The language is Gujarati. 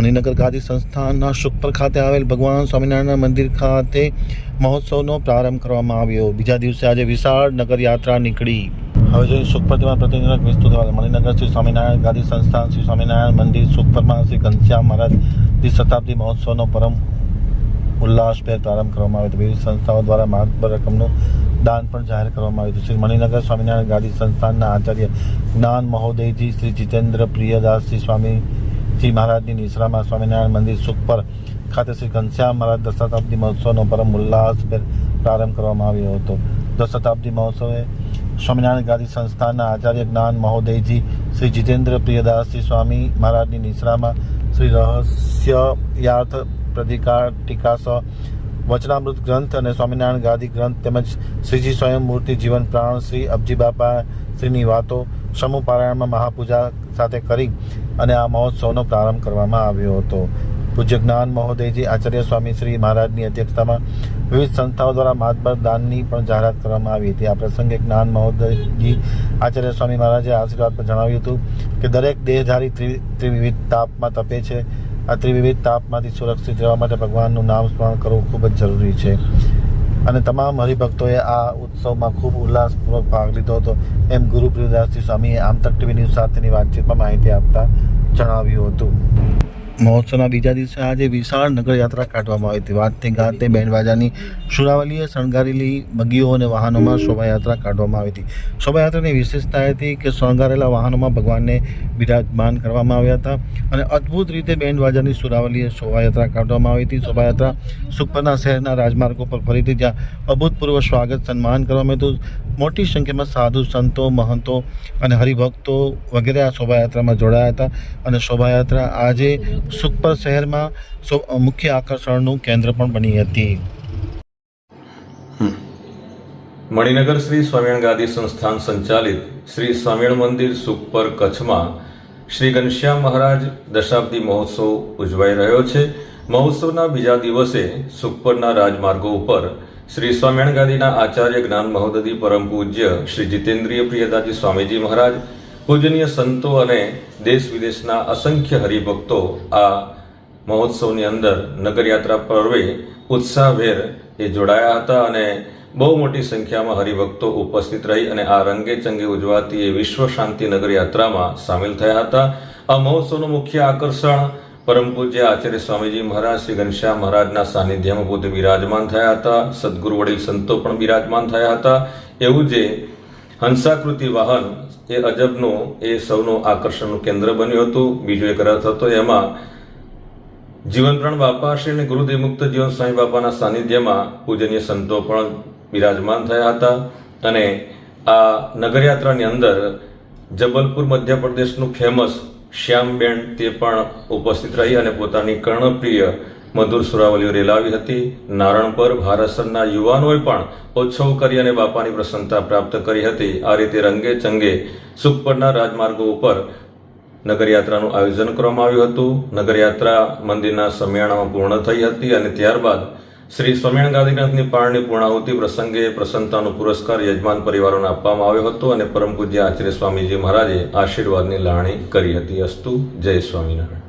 મણિનગર ગાદી સંસ્થાનના શુકપર ખાતે આવેલ ભગવાન સ્વામિનારાયણ મંદિર ખાતે મહોત્સવનો પ્રારંભ કરવામાં આવ્યો. બીજા દિવસે આજે વિશાળ નગર યાત્રા નીકળી. હવે જોઈએ સુખપતિમાં પ્રતિનિધિ વિસ્તૃત મણિનગર શ્રી સ્વામિનારાયણ ગાદી સંસ્થાન શ્રી સ્વામિનારાયણ મંદિર સુખપરમાં શ્રી ઘનશ્યામ મહારાજ દ્વિ શતાબ્દી મહોત્સવનો પરમ ઉલ્લાસભેર પ્રારંભ કરવામાં આવ્યો વિવિધ સંસ્થાઓ દ્વારા માતબર રકમનું દાન પણ જાહેર કરવામાં આવ્યું શ્રી મણિનગર સ્વામિનારાયણ ગાદી સંસ્થાનના આચાર્ય જ્ઞાન મહોદયજી, શ્રી જીતેન્દ્ર પ્રિયદાસજી સ્વામીજી મહારાજની નિશ્રામાં સ્વામિનારાયણ મંદિર સુખપર ખાતે શ્રી ઘનશ્યામ મહારાજ દસ મહોત્સવનો પરમ ઉલ્લાસભેર પ્રારંભ કરવામાં આવ્યો હતો. દસ શતાબ્દી મહોત્સવે સ્વામિનારાયણ ગાદી સંસ્થાના આચાર્ય જ્ઞાન મહોદયજી, શ્રી જીતેન્દ્ર પ્રિયદાસજી સ્વામી મહારાજની નિશ્રામાં શ્રી રહસ્ય યાર્થ પ્રતિકાર ટીકાસ વચનામૃત ગ્રંથ અને સ્વામિનારાયણ ગાદી ગ્રંથ તેમજ શ્રીજી સ્વયં મૂર્તિ જીવન પ્રાણ શ્રી અબજી બાપા શ્રીની વાતો સમૂહ પારાયણમાં મહાપૂજા સાથે કરી અને આ મહોત્સવનો પ્રારંભ કરવામાં આવ્યો હતો. પૂજ્ય જ્ઞાન મહોદયજી, આચાર્ય સ્વામી શ્રી મહારાજની અધ્યક્ષતામાં વિવિધ સંસ્થાઓ દ્વારા માતબર દાનની પણ જાહેરાત કરવામાં આવી હતી. આ પ્રસંગે જ્ઞાન મહોદયજી, આચાર્ય સ્વામી મહારાજે આશીર્વાદ પર જણાવ્યું હતું કે દરેક દેહધારી ત્રિ- ત્રિવિધ તાપમાં તપે છે. આ ત્રિવિધ તાપમાંથી સુરક્ષિત રહેવા માટે ભગવાનનું નામ સ્મરણ કરવું ખૂબ જ જરૂરી છે. અને તમામ હરિભક્તોએ આ ઉત્સવમાં ખૂબ ઉલ્લાસપૂર્વક ભાગ લીધો હતો. એમ ગુરુ પ્રિયદાસજી સ્વામીએ આમતક ટીવી ન્યૂઝ સાથેની વાતચીતમાં માહિતી આપતા જણાવ્યું હતું. મહોત્સવના બીજા દિવસે આજે વિશાળ નગર યાત્રા કાઢવામાં આવી હતી. વાતે ગાતે બેન્ડ બાજાની સુરાવલીએ શણગારેલી બગીઓ અને વાહનોમાં શોભાયાત્રા કાઢવામાં આવી હતી. શોભાયાત્રાની વિશેષતા હતી કે શણગારેલા વાહનોમાં ભગવાનને બિરાજમાન કરવામાં આવ્યા હતા અને અદ્ભુત રીતે બેન્ડ બાજાની સુરાવલીએ શોભાયાત્રા કાઢવામાં આવી હતી. શોભાયાત્રા સુખપરના શહેરના રાજમાર્ગો પર ફરીથી જ્યાં અભૂતપૂર્વ સ્વાગત સન્માન કરવામાં હતું. મોટી સંખ્યામાં સાધુ, સંતો, મહંતો અને હરિભક્તો વગેરે આ શોભાયાત્રામાં જોડાયા હતા અને શોભાયાત્રા આજે સુખપર શહેરમાં મુખ્ય આકર્ષણનું કેન્દ્ર પણ બની હતી. મણિનગર શ્રી સ્વામિયણ ગાદી સંસ્થાન સંચાલિત શ્રી સ્વામિયણ મંદિર સુખપર કચ્છમાં શ્રી ઘનશ્યામ મહારાજ દશાબ્દી મહોત્સવ ઉજવાઈ રહ્યો છે. મહોત્સવના બીજા દિવસે સુખપરના રાજમાર્ગો ઉપર શ્રી સ્વામિયણ ગાદીના આચાર્ય જ્ઞાન મહોદધી પરમ પૂજ્ય શ્રી જીતેન્દ્રિય પ્રિયદાજી સ્વામીજી મહારાજ પૂજનીય સંતો અને દેશ વિદેશના અસંખ્ય હરિભક્તો આ મહોત્સવની અંદર નગરયાત્રા પર્વે ઉત્સાહભેર એ જોડાયા હતા અને બહુ મોટી સંખ્યામાં હરિભક્તો ઉપસ્થિત રહી અને આ રંગે ચંગે ઉજવાતી એ વિશ્વ શાંતિ નગર યાત્રામાં સામેલ થયા હતા. આ મહોત્સવનું મુખ્ય આકર્ષણ પરમ પૂજ્ય આચાર્ય સ્વામીજી મહારાજ શ્રી ઘનશ્યામ મહારાજના સાનિધ્યમાં પોતે બિરાજમાન થયા હતા. સદગુરુ વડીલ સંતો પણ બિરાજમાન થયા હતા. એવું જે હંસાકૃતિ વાહન એ અજબનું, એ સૌનું આકર્ષણનું કેન્દ્ર બન્યું હતું. બીજો એક રથ હતો એમાં જીવનપ્રાણ બાપા શ્રી અને ગુરુદેવ મુક્ત જીવન સ્વામી બાપાના સાનિધ્યમાં પૂજનીય સંતો પણ બિરાજમાન થયા હતા. અને આ નગરયાત્રાની અંદર જબલપુર મધ્યપ્રદેશનું ફેમસ શ્યામબેન તે પણ ઉપસ્થિત રહી અને પોતાની કર્ણપ્રિય મધુર સુરાવલીઓ રેલાવી હતી. નારણ પર ભારતસરના યુવાનોએ પણ ઉત્સવ કરી અને બાપાની પ્રસન્નતા પ્રાપ્ત કરી હતી. આ રીતે રંગે ચંગે સુખપરના રાજમાર્ગો ઉપર નગરયાત્રાનું આયોજન કરવામાં આવ્યું હતું. નગરયાત્રા મંદિરના સમિયાણામાં પૂર્ણ થઈ હતી અને ત્યારબાદ શ્રી સ્વામિનારાયણ ગાંધીનાથની પાળની પૂર્ણાહુતિ પ્રસંગે પ્રસન્નતાનો પુરસ્કાર યજમાન પરિવારોને આપવામાં આવ્યો હતો અને પરમ પૂજ્ય આચાર્ય સ્વામીજી મહારાજે આશીર્વાદની લાણી કરી હતી. અસ્તુ જય સ્વામિનારાયણ.